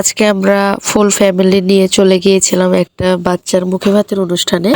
আজকে আমরা full family নিয়ে চলে গিয়েছিলাম একটা বাচ্চার মুখে ভাতের অনুষ্ঠানে।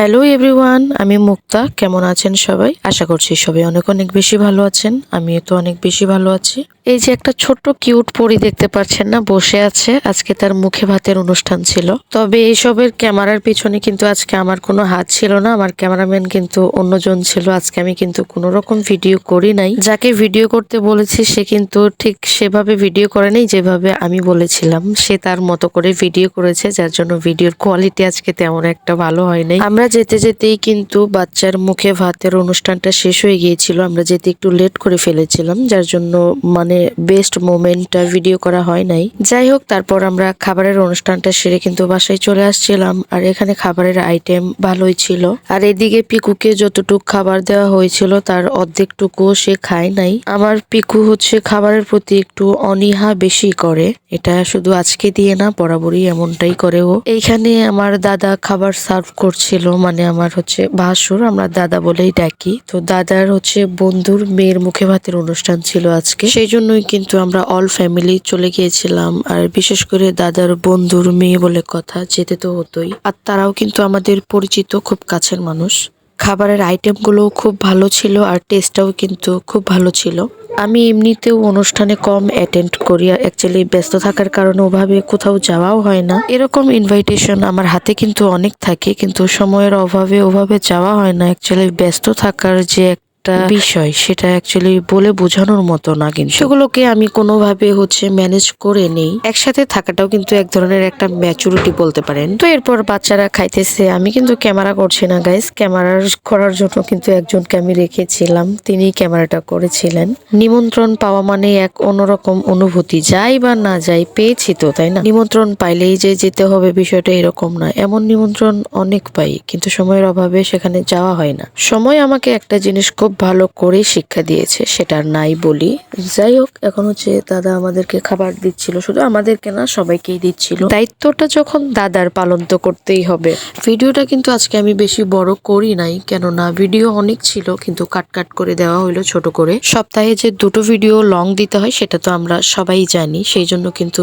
হ্যালো এভরিওয়ান আমি মুক্তা। কেমন আছেন সবাই? আশা করছি সবাই অনেক অনেক বেশি ভালো আছেন। আমি তো অনেক বেশি ভালো আছি। এই যে একটা ছোট্ট কিউট পরি দেখতে পাচ্ছেন না, বসে আছে। আজকে তার মুখে ভাতের অনুষ্ঠান ছিল। তবে এইসবের ক্যামেরার পিছনে কিন্তু আজকে আমার কোনো হাত ছিল না, আমার ক্যামেরাম্যান কিন্তু অন্যজন ছিল। আজকে আমি কিন্তু কোনো রকম ভিডিও করি নাই। যাকে ভিডিও করতে বলেছি, সে কিন্তু ঠিক সেভাবে ভিডিও করে নাই যেভাবে আমি বলেছিলাম। সে তার মতো করে ভিডিও করেছে, যার জন্য ভিডিওর কোয়ালিটি আজকে তেমন একটা ভালো হয় নাই। আমরা যেতে যেতেই কিন্তু বাচ্চার মুখে ভাতের অনুষ্ঠানটা শেষ হয়ে গিয়েছিল। আমরা যেতে একটু লেট করে ফেলেছিলাম, যার জন্য মানে বেস্ট মোমেন্টটা ভিডিও করা হয় নাই। যাই হোক তারপর আমরা খাবারের অনুষ্ঠানটা সেরে কিন্তু বাসায় চলে আসছিলাম আর এখানে খাবারের আইটেম ভালোই ছিল। আর এদিকে পিকুকে যতটুকু খাবার দেওয়া হয়েছিল তার অর্ধেকটুকুও সে খায় নাই। আমার পিকু হচ্ছে খাবারের প্রতি একটু অনীহা বেশি করে। এটা শুধু আজকে দিয়ে না, বরাবরই এমনটাই করে ও। এইখানে আমার দাদা খাবার সার্ভ করছিল মানে আমার হচ্ছে ভাসুর, আমরা দাদা বলেই ডাকি। তো দাদার হচ্ছে বন্ধুর মেয়ের মুখে ভাতের অনুষ্ঠান ছিল আজকে। সেই জন্যই কিন্তু আমরা অল ফ্যামিলি চলে গিয়েছিলাম। আর বিশেষ করে দাদার বন্ধুর মেয়ে বলে কথা, যেতে তো হতোই। আর তারাও কিন্তু আমাদের পরিচিত, খুব কাছের মানুষ। খাবারের আইটেমগুলো খুব ভালো ছিল আর টেস্টটাও কিন্তু খুব ভালো ছিল। আমি এমনিতেও অনুষ্ঠানে কম অ্যাটেন্ড করি আর অ্যাকচুয়ালি ব্যস্ত থাকার কারণে ওভাবে কোথাও যাওয়াও হয় না। এরকম ইনভাইটেশন আমার হাতে কিন্তু অনেক থাকে, কিন্তু সময়ের অভাবে ওভাবে যাওয়া হয় না। অ্যাকচুয়ালি ব্যস্ত থাকার যে একটা বিষয় সেটা অ্যাকচুয়ালি বলে বোঝানোর মতো না কিন্তু। সেগুলোকে আমি কোনোভাবে হচ্ছে ম্যানেজ করে নেই। একসাথে থাকাটাও কিন্তু এক ধরনের একটা ম্যাচুরিটি বলতে পারেন। তো এরপর বাচ্চারা খাইতেছে। আমি কিন্তু ক্যামেরা করছি না গাইস ক্যামেরা করার জন্য কিন্তু একজনকে আমি রেখেছিলাম। তিনি ক্যামেরাটা করেছিলেন। নিমন্ত্রণ পাওয়া মানে এক অন্যরকম অনুভূতি। যাই বা না যাই পেয়েছি তো তাই না? নিমন্ত্রণ পাইলেই যে যেতে হবে বিষয়টা এরকম না এমন নিমন্ত্রণ অনেক পাই কিন্তু সময়ের অভাবে সেখানে যাওয়া হয় না। সময় আমাকে একটা জিনিস খুব ভালো করে শিক্ষা দিয়েছে, সেটা নাই বলি। যাই হোক, এখন হচ্ছে দাদা আমাদেরকে খাবার দিচ্ছিল, শুধু আমাদেরকে না, সবাইকেই দিচ্ছিল। দায়িত্বটা যখন দাদার পালন তো করতেই হবে। ভিডিওটা কিন্তু আজকে আমি বেশি বড় করি নাই, কেননা ভিডিও অনেক ছিল, কিন্তু কাট কাট করে দেওয়া হলো ছোট করে। সপ্তাহে যে দুটো ভিডিও লং দিতে হয়, সেটা তো আমরা সবাই জানি। সেই জন্য কিন্তু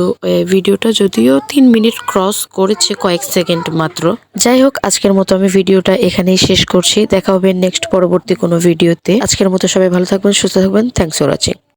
ভিডিওটা যদিও তিন মিনিট ক্রস করেছে কয়েক সেকেন্ড মাত্র। যাই হোক, আজকের মতো আমি ভিডিওটা এখানেই শেষ করছি। দেখা হবে নেক্সট পরবর্তী কোনো ভিডিওতে। আজকের মতো সবাই ভালো থাকবেন, সুস্থ থাকবেন। Thanks for watching